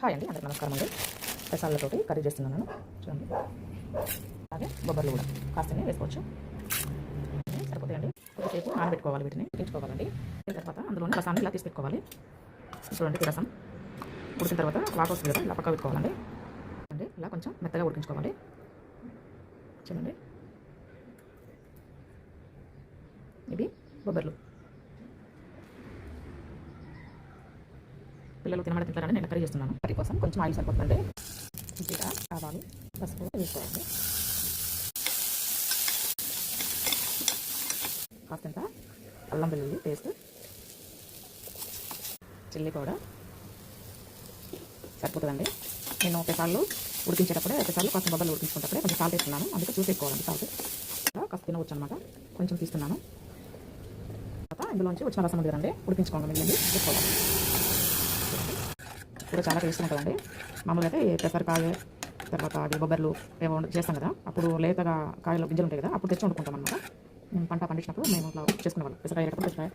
Hi అండి అందరికీ నమస్కారం అండి. పెసాలతోటి కర్రీ చేస్తున్నాను. చూడండి. అలాగే బొబ్బర్లు కూడా కాస్తనే వేసుకోవచ్చు. సరిపోతాయండి. కొద్దిసేపు నానబెట్టుకోవాలి వీటిని ఉడికించుకోవాలండి దీని తర్వాత అందులోని రసాన్ని ఇలా తీసి పెట్టుకోవాలి. చూడండి రసం ఉడికిన తర్వాత వాటర్ వస్తుంది కదా ఇలా పక్క పెట్టుకోవాలండి. చూడండి ఇలా కొంచెం మెత్తగా ఉడికించుకోవాలి. చూడండి. ఇవి బొబ్బర్లు. పిల్లలు తినడం తింటారని నేను కర్రీ చేస్తున్నాను? కర్రీ కోసం కొంచెం ఆయిల్ సరిపోతుందండి. జీరా ఆవాలు పసుపు వేసుకోవాలి. కాస్తంత అల్లం వెల్లుల్లి పేస్ట్ చిల్లీ పౌడర్. సరిపోతుందండి. నేను ఒకసార్లు ఉడికించేటప్పుడే ఒకసారి కాస్త బొబ్బలు ఉడికించుకున్నప్పుడే కొంచెం సాల్ట్ వేస్తున్నాను అందుకే చూసి వేసుకోవాలండి సాల్ట్ కాస్త తినవచ్చు అనమాట కొంచెం తీస్తున్నాను. తర్వాత ఇందులోంచి వచ్చిన రసం ఉంది కదండి ఉడికించుకోండి మిగిలింది తీసుకోవాలి కూడా చాలా టేస్ట్ ఉంటుందండి మామూలుగా అయితే పెసరకాయ తర్వాత బొబ్బర్లు ఏమో చేస్తాం కదా. అప్పుడు లేతగా కాయలు గింజలు ఉంటాయి కదా అప్పుడు తెచ్చి వండుకుంటాం అనమాట మేము పంట పండించినప్పుడు మేము ఇట్లా చేసుకునేవాళ్ళం పెసరకాయ పెసరకాయ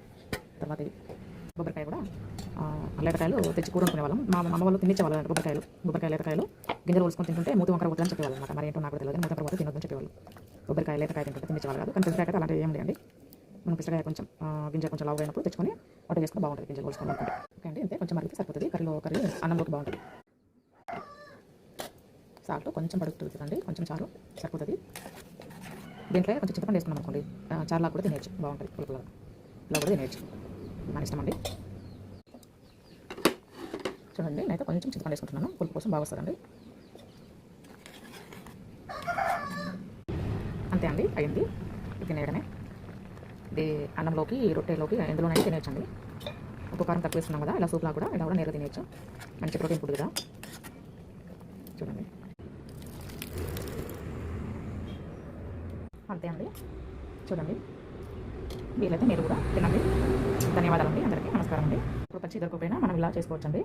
తర్వాత బొబ్బరికాయ కూడా లేతకాయలు తెచ్చి కూర వాళ్ళం. మా అమ్మ వాళ్ళు తినిచ్చేవాళ్ళు బొబ్బరికాయలు బొబ్బరికాయ లేతకాయలు గింజలు పోసుకొని తింటుంటే మూతి వంకర పోతుందని చెప్పేవాళ్ళు అనమాట మరి ఏంటో నాకు తెలియదు మూతి వంకర పోతే తినొద్దని చెప్పేవాళ్ళు. బొబ్బరికాయ లేతకాయ తింటుంటే తినిచ్చేవాళ్ళు కాదు. కానీ పెసరకాయ అయితే అలాంటివి ఏం లేదండి. మనం పెసరకాయ కొంచెం ఆ, గింజ కొంచెం లావు అయినప్పుడు తెచ్చుకొని వంట చేసుకుని బాగుంటుంది గింజలు కోసుకొని అనుకుంటే ఓకే అండి అంతే కొంచెం మరిగితే సరిపోతుంది కర్రీలో కర్రీ అన్నంలోకి బాగుంటుంది. సాల్ట్ కొంచెం పడుతుంది కొంచెం చారు సరిపోతుంది. దీంట్లో కొంచెం చింతపండు వేసుకున్నాం అనుకోండి చారులా కూడా తినేయచ్చు బాగుంటుంది పులుపులా ఇలా కూడా తినేయచ్చు మన ఇష్టం అండి. చూడండి నేనైతే కొంచెం చింతపండు వేసుకుంటున్నాను పులుపు కోసం బాగా వస్తుందండి. అంతే అండి అయింది ఇది తినేయడమే. ఇది అన్నంలోకి రొట్టెలోకి ఎందులోనైనా తినేయచ్చండి. ఉప్పు కారం తక్కువ వేస్తున్నాం కదా ఇలా సూప్లా కూడా ఇలా కూడా నేరుగా తినేయచ్చు. మంచి ప్రోటీన్ ఫుడ్ కదా. చూడండి. అంతే అండి. చూడండి. వీలైతే మీరు కూడా తినండి. ధన్యవాదాలు అండి అందరికీ. నమస్కారం అండి. ఇప్పుడు పచ్చి దొరకకపోయినా మనం ఇలా చేసుకోవచ్చండి.